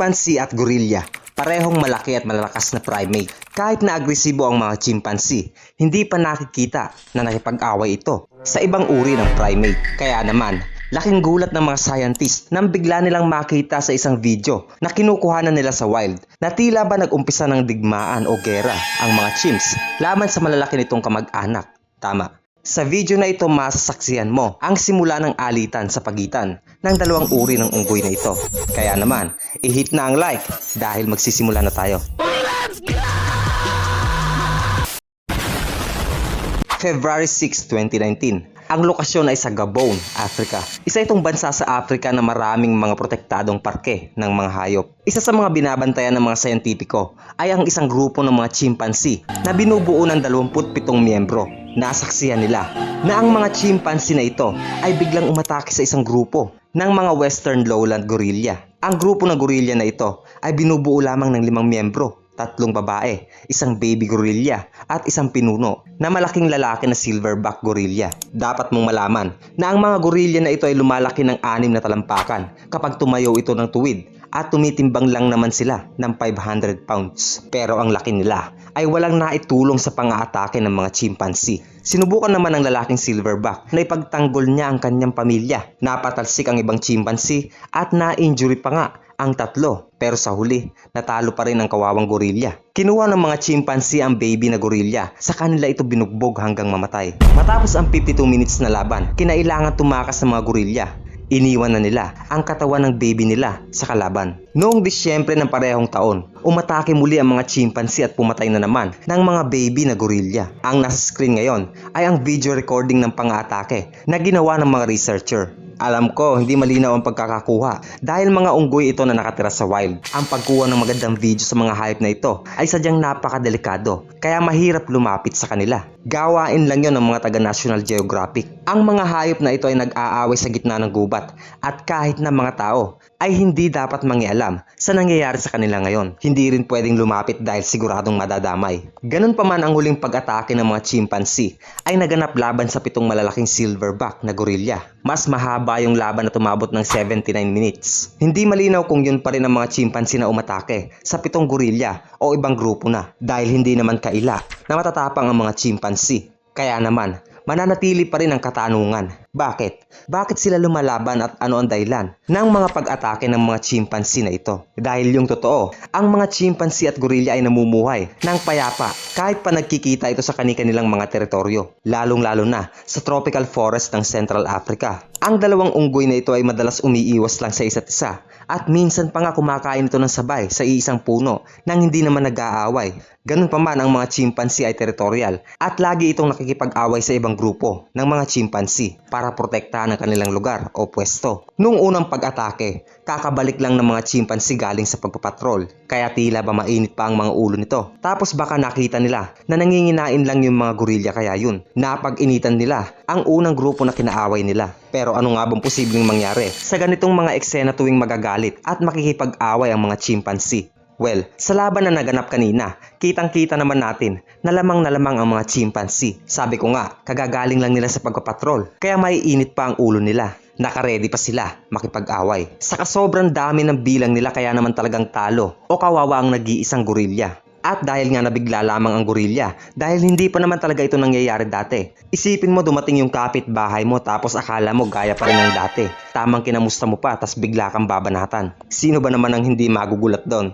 Chimpanzee at gorilla, parehong malaki at malalakas na primate. Kahit na agresibo ang mga chimpanzee, hindi pa nakikita na nakipag-away ito sa ibang uri ng primate. Kaya naman, laking gulat ng mga scientist nang bigla nilang makita sa isang video na kinukuhanan nila sa wild na tila ba nag-umpisa ng digmaan o gera ang mga chimps laban sa malalaki nitong kamag-anak. Tama. Sa video na ito masasaksihan mo ang simula ng alitan sa pagitan ng dalawang uri ng unggoy na ito. Kaya naman, i-hit na ang like dahil magsisimula na tayo. February 6, 2019. Ang lokasyon ay sa Gabon, Africa. Isa itong bansa sa Africa na maraming mga protektadong parke ng mga hayop. Isa sa mga binabantayan ng mga sayantipiko ay ang isang grupo ng mga chimpanzee na binubuo ng 27 miyembro. Nasaksihan nila na ang mga chimpanzee na ito ay biglang umatake sa isang grupo ng mga western lowland gorilla. Ang grupo ng gorilla na ito ay binubuo lamang ng limang miyembro tatlong babae, isang baby gorilla at isang pinuno na malaking lalaki na silverback gorilla. Dapat mong malaman na ang mga gorilla na ito ay lumalaki ng anim na talampakan kapag tumayo ito ng tuwid at tumitimbang lang naman sila ng 500 pounds. Pero ang laki nila ay walang naitulong sa pang-aatake ng mga chimpanzee. Sinubukan naman ng lalaking silverback na ipagtanggol niya ang kanyang pamilya. Napatalsik ang ibang chimpanzee at na-injury pa nga ang tatlo. Pero sa huli, natalo pa rin ang kawawang gorilla. Kinuha ng mga chimpanzee ang baby na gorilla. Sa kanila ito binugbog hanggang mamatay. Matapos ang 52 minutes na laban, kinailangan tumakas ng mga gorilla. Iniwan na nila ang katawan ng baby nila sa kalaban. Noong Disyembre ng parehong taon, umatake muli ang mga chimpanzee at pumatay na naman ng mga baby na gorilla. Ang nasa screen ngayon ay ang video recording ng pang-atake na ginawa ng mga researcher. Alam ko, hindi malinaw ang pagkakakuha dahil mga unggoy ito na nakatira sa wild. Ang pagkuha ng magandang video sa mga hayop na ito ay sadyang napakadelikado, kaya mahirap lumapit sa kanila. Gawain lang yon ng mga taga National Geographic. Ang mga hayop na ito ay nag-aaway sa gitna ng gubat at kahit na mga tao ay hindi dapat mangialam sa nangyayari sa kanila ngayon. Hindi rin pwedeng lumapit dahil siguradong madadamay. Ganun pa man ang huling pag-atake ng mga chimpanzee ay naganap laban sa pitong malalaking silverback na gorilla. Mas mahaba yung laban na tumabot ng 79 minutes. Hindi malinaw kung yun pa rin ang mga chimpanzee na umatake sa pitong gorilla o ibang grupo na dahil hindi naman kaila na matatapang ang mga chimpanzee. Kaya naman, mananatili pa rin ang katanungan. Bakit? Bakit sila lumalaban at ano ang dahilan ng mga pag-atake ng mga chimpanzee na ito? Dahil yung totoo, ang mga chimpanzee at gorilla ay namumuhay ng payapa kahit pa nagkikita ito sa kani-kanilang mga teritoryo, lalong-lalo na sa tropical forest ng Central Africa. Ang dalawang unggoy na ito ay madalas umiiwas lang sa isa't isa at minsan pa nga kumakain ito ng sabay sa iisang puno nang hindi naman nag-aaway. Ganun pa man ang mga chimpanzee ay teritorial at lagi itong nakikipag-away sa ibang grupo ng mga chimpanzee para protektahan ang kanilang lugar o pwesto. Noong unang pag-atake, kakabalik lang ng mga chimpanzee galing sa pagpapatrol kaya tila ba mainit pa ang mga ulo nito. Tapos baka nakita nila na nanginginain lang yung mga gorilla kaya yun. Napag-initan nila ang unang grupo na kinaaway nila. Pero ano nga bang posibleng mangyari sa ganitong mga eksena tuwing magagalit at makikipag-away ang mga chimpanzee? Well, sa laban na naganap kanina, kitang-kita naman natin na lamang na lamang ang mga chimpanzee. Sabi ko nga, kagagaling lang nila sa pagpapatrol, kaya maiinit pa ang ulo nila. Nakaredy pa sila makipag-away. Saka sobrang dami ng bilang nila kaya naman talagang talo o kawawa ang nag-iisang gorilla. At dahil nga nabigla lamang ang gorilla, dahil hindi pa naman talaga ito nangyayari dati. Isipin mo dumating yung kapitbahay mo tapos akala mo gaya pa rin ng dati. Tamang kinamusta mo pa tas bigla kang babanatan. Sino ba naman ang hindi magugulat doon?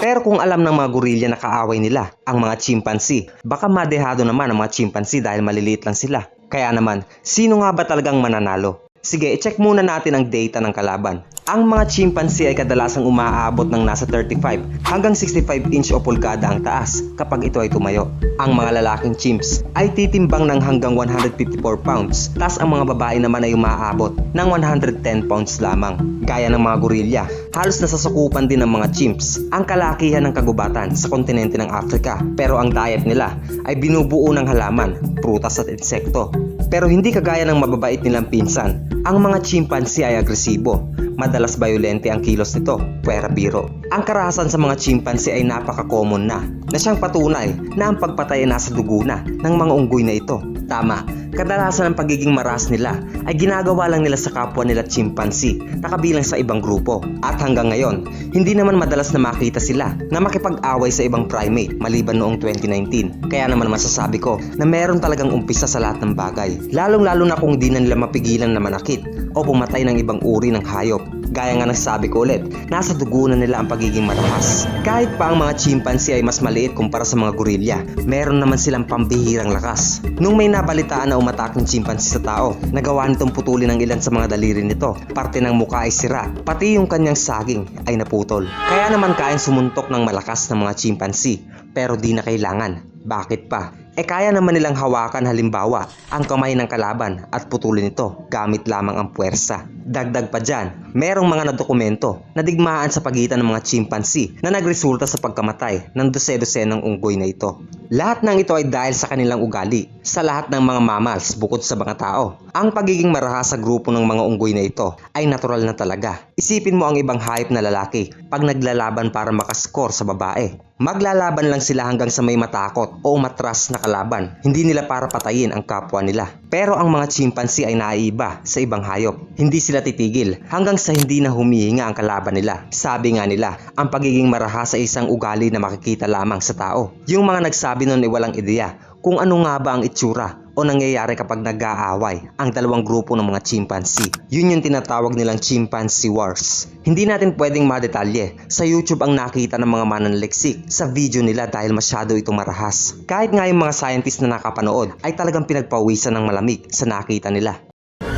Pero kung alam ng mga gorilla na kaaway nila, ang mga chimpanzee, baka madehado naman ang mga chimpanzee dahil maliliit lang sila. Kaya naman, sino nga ba talagang mananalo? Sige, i-check muna natin ang data ng kalaban. Ang mga chimpanzee ay kadalasang umaabot ng nasa 35 hanggang 65 inch o pulgada ang taas kapag ito ay tumayo. Ang mga lalaking chimps ay titimbang ng hanggang 154 pounds, tas ang mga babae naman ay umaabot ng 110 pounds lamang. Gaya ng mga gorilla, halos nasasakupan din ng mga chimps ang kalakihan ng kagubatan sa kontinente ng Africa. Pero ang diet nila ay binubuo ng halaman, prutas at insekto. Pero hindi kagaya ng mababait nilang pinsan, ang mga chimpanzee ay agresibo. Madalas violente ang kilos nito, pwera biro. Ang karahasan sa mga chimpanzee ay napaka-common na, na siyang patunay na ang pagpatay ay nasa dugo na ng mga unggoy na ito. Tama, Kadalasan ang pagiging maras nila ay ginagawa lang nila sa kapwa nila chimpanzee na kabilang sa ibang grupo. At hanggang ngayon, hindi naman madalas na makita sila na makipag-away sa ibang primate maliban noong 2019. Kaya naman masasabi ko na meron talagang umpisa sa lahat ng bagay. Lalong-lalo na kung di na nila mapigilan na manakit o pumatay ng ibang uri ng hayop. Gaya nga ng sabi ko ulit, nasa dugo na nila ang pagiging malakas. Kahit pa ang mga chimpanzee ay mas maliit kumpara sa mga gorilla, meron naman silang pambihirang lakas. Nung may nabalitaan na umatak ng chimpanzee sa tao, nagawa nitong putulin ang ilan sa mga daliri nito. Parte ng mukha ay sira, pati yung kanyang saging ay naputol. Kaya naman kayang sumuntok ng malakas ng mga chimpanzee, pero di na kailangan. Bakit pa? E kaya naman nilang hawakan halimbawa ang kamay ng kalaban at putulin ito gamit lamang ang puwersa. Dagdag pa dyan, merong mga nadokumento na digmaan sa pagitan ng mga chimpanzee na nagresulta sa pagkamatay ng dose-dose ng unggoy na ito. Lahat ng ito ay dahil sa kanilang ugali sa lahat ng mga mammals bukod sa mga tao. Ang pagiging marahas sa grupo ng mga unggoy na ito ay natural na talaga. Isipin mo ang ibang hayop na lalaki pag naglalaban para makaskor sa babae. Maglalaban lang sila hanggang sa may matakot o matras na kalaban. Hindi nila para patayin ang kapwa nila. Pero ang mga chimpanzee ay naiiba sa ibang hayop. Hindi sila titigil hanggang sa hindi na humihinga ang kalaban nila. Sabi nga nila, ang pagiging marahas ay isang ugali na makikita lamang sa tao. Yung mga nagsabi nun ay walang ideya kung ano nga ba ang itsura o nangyayari kapag nag-aaway ang dalawang grupo ng mga chimpanzee. Yun yung tinatawag nilang chimpanzee wars. Hindi natin pwedeng madetalye. Sa YouTube ang nakita ng mga mananaliksik sa video nila dahil masyado itong marahas. Kahit nga yung mga scientist na nakapanood ay talagang pinagpawisan ng malamig sa nakita nila.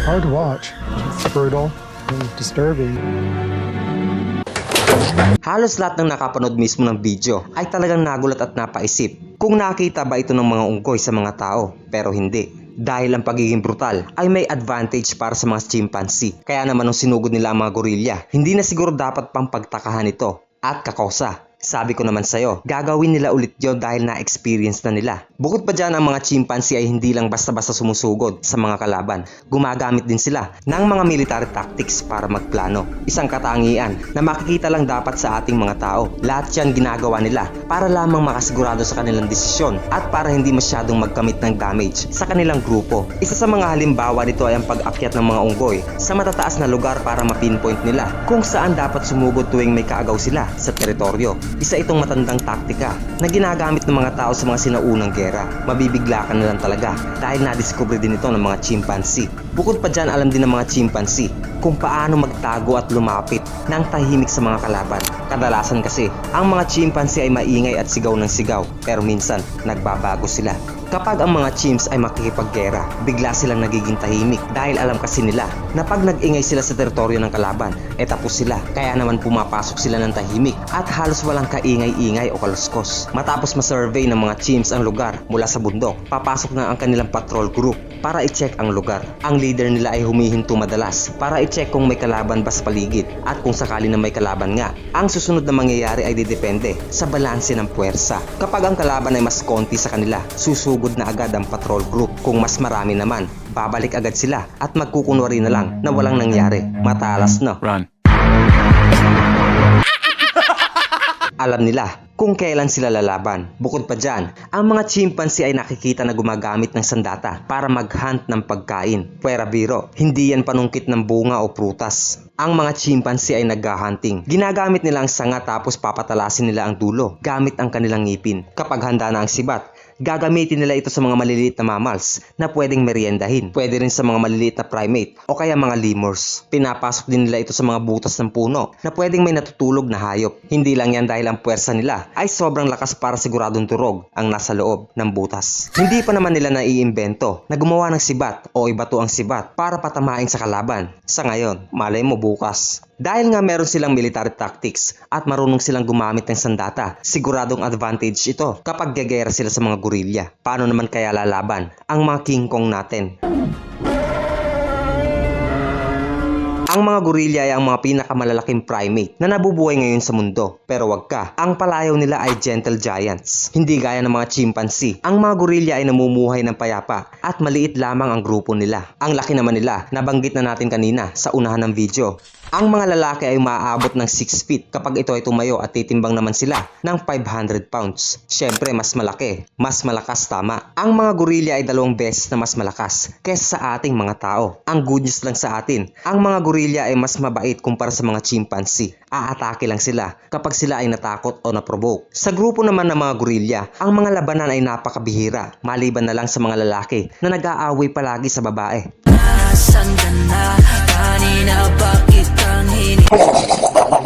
hard to watch. It's brutal and disturbing. Halos lahat ng nakapanood mismo ng video ay talagang nagulat at napaisip kung nakita ba ito ng mga unggoy sa mga tao pero hindi. Dahil ang pagiging brutal ay may advantage para sa mga chimpanzee. Kaya naman nung sinugod nila ang mga gorilla, hindi na siguro dapat pang pagtakahan ito at kakosa. Sabi ko naman sa'yo, gagawin nila ulit yun dahil na-experience na nila. Bukod pa dyan ang mga chimpanzee ay hindi lang basta-basta sumusugod sa mga kalaban. Gumagamit din sila ng mga military tactics para magplano. Isang katangian na makikita lang dapat sa ating mga tao. Lahat yan ginagawa nila para lamang makasigurado sa kanilang desisyon at para hindi masyadong magkamit ng damage sa kanilang grupo. Isa sa mga halimbawa nito ay ang pag-akyat ng mga unggoy sa matataas na lugar para mapinpoint nila kung saan dapat sumugod tuwing may kaagaw sila sa teritoryo. Isa itong matandang taktika na ginagamit ng mga tao sa mga sinaunang gera. Mabibigla ka na lang talaga dahil nadiscover din ito ng mga chimpanzee. Bukod pa dyan alam din ng mga chimpanzee kung paano magtago at lumapit ng tahimik sa mga kalaban. Kadalasan kasi, ang mga chimpanzee ay maingay at sigaw ng sigaw pero minsan nagbabago sila. Kapag ang mga chimps ay makikipaggera, bigla silang nagiging tahimik dahil alam kasi nila na pag nag-ingay sila sa teritoryo ng kalaban, e tapos sila. Kaya naman pumapasok sila ng tahimik at halos walang kaingay-ingay o kaluskos. Matapos ma-survey ng mga chimps ang lugar mula sa bundok, papasok na ang kanilang patrol group para i-check ang lugar. Ang leader nila ay humihinto madalas para i-check kung may kalaban ba sa paligid at kung sakali na may kalaban nga. Ang susunod na mangyayari ay didepende sa balanse ng puwersa. Kapag ang kalaban ay mas konti sa kanila, susugod na agad ang patrol group. Kung mas marami naman, babalik agad sila at magkukunwari na lang na walang nangyari. Matalas no? Run. alam nila kung kailan sila lalaban. Bukod pa dyan, ang mga chimpanzee ay nakikita na gumagamit ng sandata para mag-hunt ng pagkain. Pwera biro, hindi yan panungkit ng bunga o prutas. Ang mga chimpanzee ay nag-hunting. Ginagamit nila ang sanga tapos papatalasin nila ang dulo gamit ang kanilang ngipin. Kapag handa na ang sibat, gagamitin nila ito sa mga maliliit na mammals na pwedeng meriendahin. Pwede rin sa mga maliliit na primate o kaya mga lemurs. Pinapasok din nila ito sa mga butas ng puno na pwedeng may natutulog na hayop. Hindi lang yan dahil ang puwersa nila ay sobrang lakas para siguradong turog ang nasa loob ng butas. Hindi pa naman nila naiimbento na gumawa ng sibat o ibato ang sibat para patamain sa kalaban. Sa ngayon, malay mo bukas. Dahil nga meron silang military tactics at marunong silang gumamit ng sandata, siguradong advantage ito kapag gagera sila sa mga gorilla. Paano naman kaya lalaban ang mga King Kong natin? Ang mga gorilla ay ang mga pinakamalalaking primate na nabubuhay ngayon sa mundo. Pero wag ka, ang palayaw nila ay gentle giants. Hindi gaya ng mga chimpanzee. Ang mga gorilla ay namumuhay ng payapa at maliit lamang ang grupo nila. Ang laki naman nila, nabanggit na natin kanina sa unahan ng video. Ang mga lalaki ay maaabot ng 6 feet kapag ito ay tumayo at titimbang naman sila ng 500 pounds. Siyempre, mas malaki, mas malakas tama. Ang mga gorilla ay dalawang beses na mas malakas kaysa sa ating mga tao. Ang good news lang sa atin, ang mga gorilla ay mas mabait kumpara sa mga chimpanzee. Aatake lang sila kapag sila ay natakot o naprovoke. Sa grupo naman ng mga gorilla, ang mga labanan ay napakabihira, maliban na lang sa mga lalaki na nag-aaway palagi sa babae. Nasaan ka na? Kanina pa kitang hinig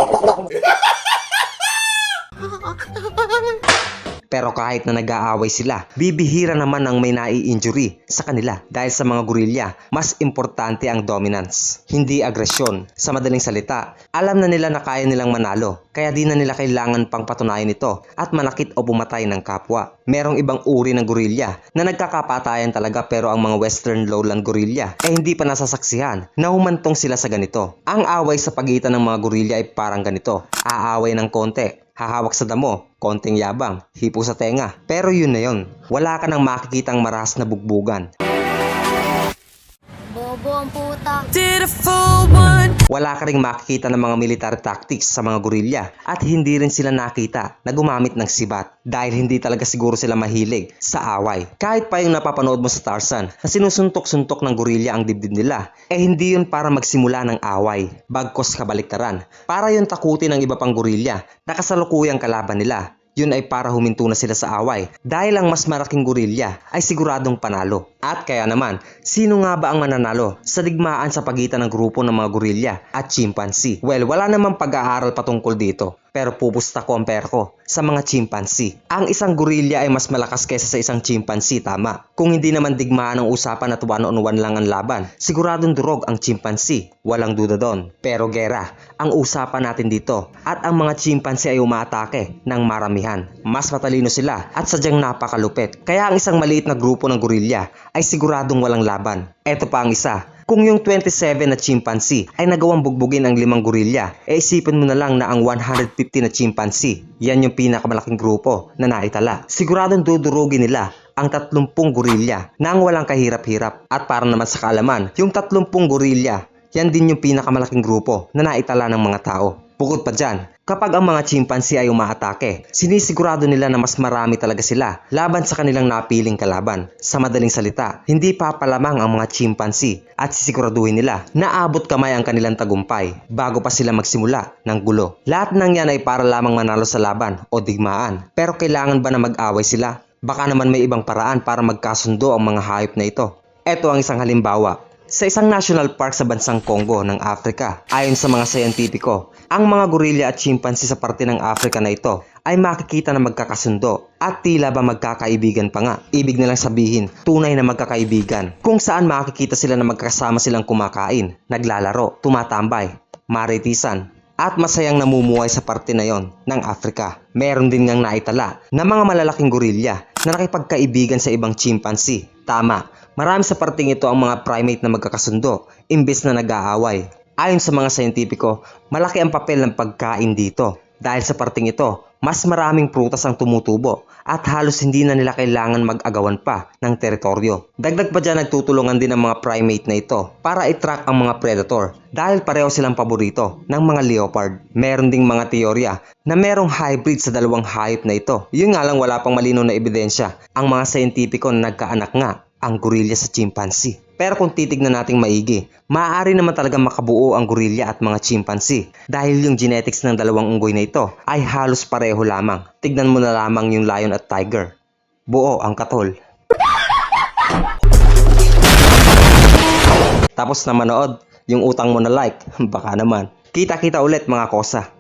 Pero kahit na nag-aaway sila, bibihira naman ang may nai-injury sa kanila dahil sa mga gorilla, mas importante ang dominance, hindi agresyon. Sa madaling salita, alam na nila na kaya nilang manalo, kaya di na nila kailangan pang patunayan ito at manakit o pumatay ng kapwa. Merong ibang uri ng gorilla na nagkakapatayan talaga pero ang mga western lowland gorilla ay hindi pa nasasaksihan na humantong sila sa ganito. Ang away sa pagitan ng mga gorilla ay parang ganito, aaway ng konti, hahawak sa damo, konting yabang, hipo sa tenga. Pero yun na yun, wala ka nang makikitang maras na bugbugan. Bobo ang puta. Did a full one Wala ka ring makikita ng mga military tactics sa mga gorilla at hindi rin sila nakita na gumamit ng sibat dahil hindi talaga siguro sila mahilig sa away. Kahit pa yung napapanood mo sa Tarzan na sinusuntok-suntok ng gorilla ang dibdib nila, eh hindi yun para magsimula ng away, bagkos kabaliktaran. Para yun takutin ng iba pang gorilla na kasalukuyang kalaban nila yun ay para huminto na sila sa away dahil ang mas malaking gorilla ay siguradong panalo. At kaya naman, sino nga ba ang mananalo sa digmaan sa pagitan ng grupo ng mga gorilla at chimpanzee? Well, wala namang pag-aaral patungkol dito. Pero pupusta ko pera ko sa mga chimpanzee. Ang isang gorilla ay mas malakas kaysa sa isang chimpanzee, tama. Kung hindi naman digmaan ang usapan at one on one lang ang laban, siguradong durog ang chimpanzee. Walang duda doon. Pero gera, ang usapan natin dito. At ang mga chimpanzee ay umaatake ng maramihan. Mas matalino sila at sadyang napakalupit. Kaya ang isang maliit na grupo ng gorilla ay siguradong walang laban. Eto pa ang isa, kung yung 27 na chimpanzee ay nagawang bugbugin ang limang gorilla, e isipin mo na lang na ang 150 na chimpanzee, yan yung pinakamalaking grupo na naitala. Siguradong dudurugin nila ang 30 gorilla na ang walang kahirap-hirap. At para naman sa kaalaman, yung 30 gorilla, yan din yung pinakamalaking grupo na naitala ng mga tao. Bukod pa dyan, kapag ang mga chimpanzee ay umaatake, sinisigurado nila na mas marami talaga sila laban sa kanilang napiling kalaban. Sa madaling salita, hindi papalamang ang mga chimpanzee at sisiguraduhin nila na abot kamay ang kanilang tagumpay bago pa sila magsimula ng gulo. Lahat ng yan ay para lamang manalo sa laban o digmaan. Pero kailangan ba na mag-away sila? Baka naman may ibang paraan para magkasundo ang mga hayop na ito. Ito ang isang halimbawa. Sa isang national park sa bansang Congo ng Afrika, ayon sa mga siyentipiko, ang mga gorilla at chimpanzee sa parte ng Afrika na ito ay makikita na magkakasundo at tila ba magkakaibigan pa nga. Ibig nilang sabihin, tunay na magkakaibigan. Kung saan makikita sila na magkasama silang kumakain, naglalaro, tumatambay, maritisan, at masayang namumuhay sa parte na yon ng Afrika. Meron din ngang naitala na mga malalaking gorilla na nakipagkaibigan sa ibang chimpanzee. Tama, marami sa parting ito ang mga primate na magkakasundo imbes na nag-aaway. Ayon sa mga scientifico, malaki ang papel ng pagkain dito. Dahil sa parting ito, mas maraming prutas ang tumutubo at halos hindi na nila kailangan mag-agawan pa ng teritoryo. Dagdag pa dyan nagtutulungan din ang mga primate na ito para i-track ang mga predator dahil pareho silang paborito ng mga leopard. Meron ding mga teorya na merong hybrid sa dalawang hayop na ito. Yun nga lang wala pang malinaw na ebidensya. Ang mga scientifico na nagkaanak nga ang gorilla sa chimpanzee. Pero kung titignan nating maigi, maaari naman talaga makabuo ang gorilla at mga chimpanzee dahil yung genetics ng dalawang unggoy na ito ay halos pareho lamang. Tignan mo na lamang yung lion at tiger. Buo ang katol. Tapos na manood, yung utang mo na like, baka naman. Kita-kita ulit mga kosa.